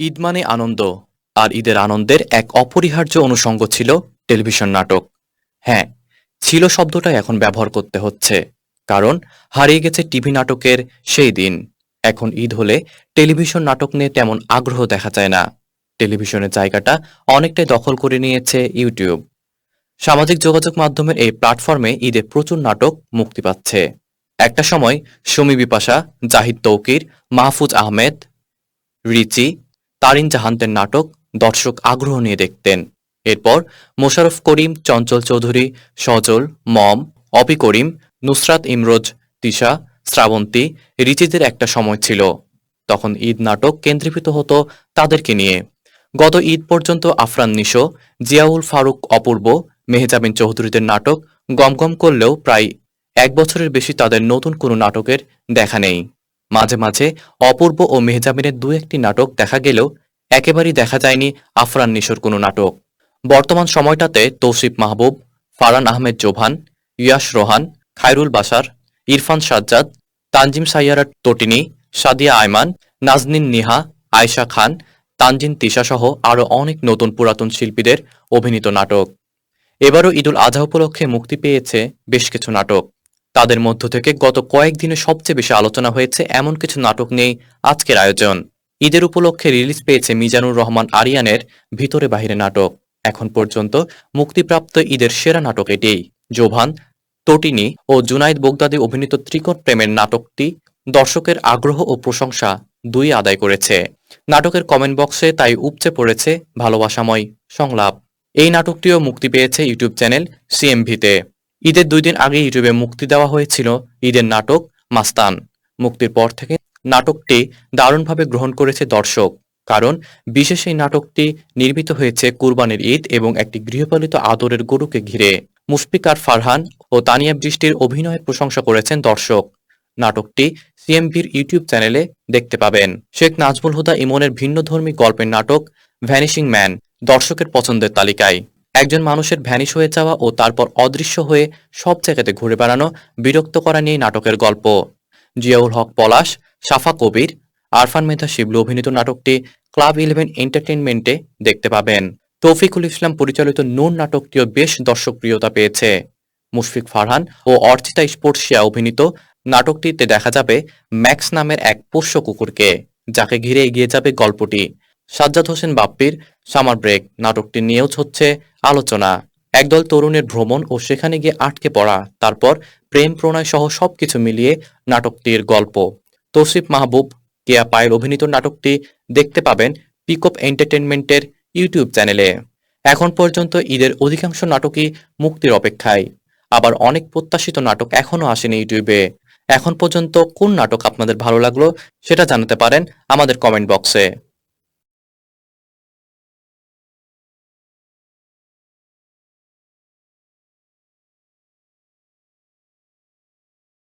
ঈদ মানে আনন্দ, আর ঈদের আনন্দের এক অপরিহার্য অনুষঙ্গ ছিল টেলিভিশন নাটক। হ্যাঁ ছিল শব্দটা এখন ব্যবহার করতে হচ্ছে, কারণ হারিয়ে গেছে টিভি নাটকের সেই দিন। এখন ঈদ হলে টেলিভিশন নাটক নিয়ে তেমন আগ্রহ দেখা যায় না। টেলিভিশনের জায়গাটা অনেকটাই দখল করে নিয়েছে ইউটিউব। সামাজিক যোগাযোগ মাধ্যমের এই প্ল্যাটফর্মে ঈদে প্রচুর নাটক মুক্তি পাচ্ছে। একটা সময় সুমি বিপাশা, জাহিদ তৌকির, মাহফুজ আহমেদ, রিচি তারিন জাহান্তের নাটক দর্শক আগ্রহ নিয়ে দেখতেন। এরপর মোশাররফ করিম, চঞ্চল চৌধুরী, সজল, মম, অপি করিম, নুসরাত ইমরোজ, তিশা, শ্রাবন্তী রিচিদের একটা সময় ছিল। তখন ঈদ নাটক কেন্দ্রীভূত হতো তাদেরকে নিয়ে। গত ঈদ পর্যন্ত আফরান নিশো, জিয়াউল ফারুক অপূর্ব, মেহজাবিন চৌধুরীদের নাটক গমগম করলেও প্রায় এক বছরের বেশি তাদের নতুন কোনো নাটকের দেখা নেই। মাঝে মাঝে অপূর্ব ও মেহজামিনের দু একটি নাটক দেখা গেলেও একেবারেই দেখা যায়নি আফরান নিশোর কোনো নাটক। বর্তমান সময়টাতে তৌসিফ মাহবুব ফারান আহমেদ জোভান ইয়াস রোহান, খায়রুল বাসার ইরফান সাজ্জাদ, তানজিম সাইয়ারা তটিনী, সাদিয়া আয়মান, নাজনিন নিহা, আয়শা খান, তানজিন তিশা সহ আরও অনেক নতুন পুরাতন শিল্পীদের অভিনীত নাটক। এবারও ঈদুল আজহা উপলক্ষে মুক্তি পেয়েছে বেশ কিছু নাটক। তাদের মধ্য থেকে গত কয়েকদিনে সবচেয়ে বেশি আলোচনা হয়েছে এমন কিছু নাটক নেই আজকের আয়োজন। ঈদের উপলক্ষে রিলিজ পেয়েছে মিজানুর রহমান আরিয়ানের ভিতরে বাহিরে নাটক। এখন পর্যন্ত মুক্তিপ্রাপ্ত ঈদের সেরা নাটক এটিই জোভান, তটিনী ও জুনাইদ বোগদাদি অভিনীত ত্রিকোণ প্রেমের নাটকটি দর্শকের আগ্রহ ও প্রশংসা দুই আদায় করেছে। নাটকের কমেন্ট বক্সে তাই উপচে পড়েছে ভালোবাসাময় সংলাপ। এই নাটকটিও মুক্তি পেয়েছে ইউটিউব চ্যানেল সিএমভিতে। ঈদের দুই দিন আগে ইউটিউবে মুক্তি দেওয়া হয়েছিল ঈদের নাটক মাস্তান। মুক্তির পর থেকে নাটকটি দারুণভাবে গ্রহণ করেছে দর্শক, কারণ বিশেষ এই নাটকটি নির্মিত হয়েছে কুরবানির ঈদ এবং একটি গৃহপালিত আদরের গরুকে ঘিরে। মুশফিকার ফারহান ও তানিয়া বৃষ্টির অভিনয়ের প্রশংসা করেছেন দর্শক। নাটকটি সিএমভির ইউটিউব চ্যানেলে দেখতে পাবেন। শেখ নাজমুল হুদা ইমনের ভিন্নধর্মী গল্পের নাটক ভ্যানিশিং ম্যান, দর্শকের পছন্দের তালিকায়। একজন মানুষের ভ্যানিশ হয়ে যাওয়া ও তারপর অদৃশ্য হয়ে সব জায়গাতে ঘুরে বেড়ানো বিরক্ত করা নিয়ে নাটকের গল্প। জিয়াউল হক পলাশ, সাফা কবির, আরফান মেধা শিবলু অভিনীত নাটকটি ক্লাব ইলেভেন এন্টারটেনমেন্টে দেখতে পাবেন। তৌফিকুল ইসলাম পরিচালিত নুন নাটকটিও বেশ দর্শকপ্রিয়তা পেয়েছে। মুশফিক ফারহান ও অর্চিতা স্পোর্টসিয়া অভিনীত নাটকটিতে দেখা যাবে ম্যাক্স নামের এক পোষ্য কুকুরকে, যাকে ঘিরে এগিয়ে যাবে গল্পটি। সাজ্জাদ হোসেন বাপ্পির সামার ব্রেক। নাটকটি নিয়েও হচ্ছে আলোচনা। একদল তরুণের ভ্রমণ ও সেখানে গিয়ে আটকে পড়া, তারপর প্রেম প্রণয় সহ সবকিছু মিলিয়ে নাটকটির গল্প। তৌসিফ মাহবুব, কেয়া পায়ের অভিনীত নাটকটি দেখতে পাবেন পিকপ এন্টারটেনমেন্টের ইউটিউব চ্যানেলে। এখন পর্যন্ত ঈদের অধিকাংশ নাটকই মুক্তির অপেক্ষায়। আবার অনেক প্রত্যাশিত নাটক এখনও আসেনি ইউটিউবে। এখন পর্যন্ত কোন নাটক আপনাদের ভালো লাগল সেটা জানাতে পারেন আমাদের কমেন্ট বক্সে।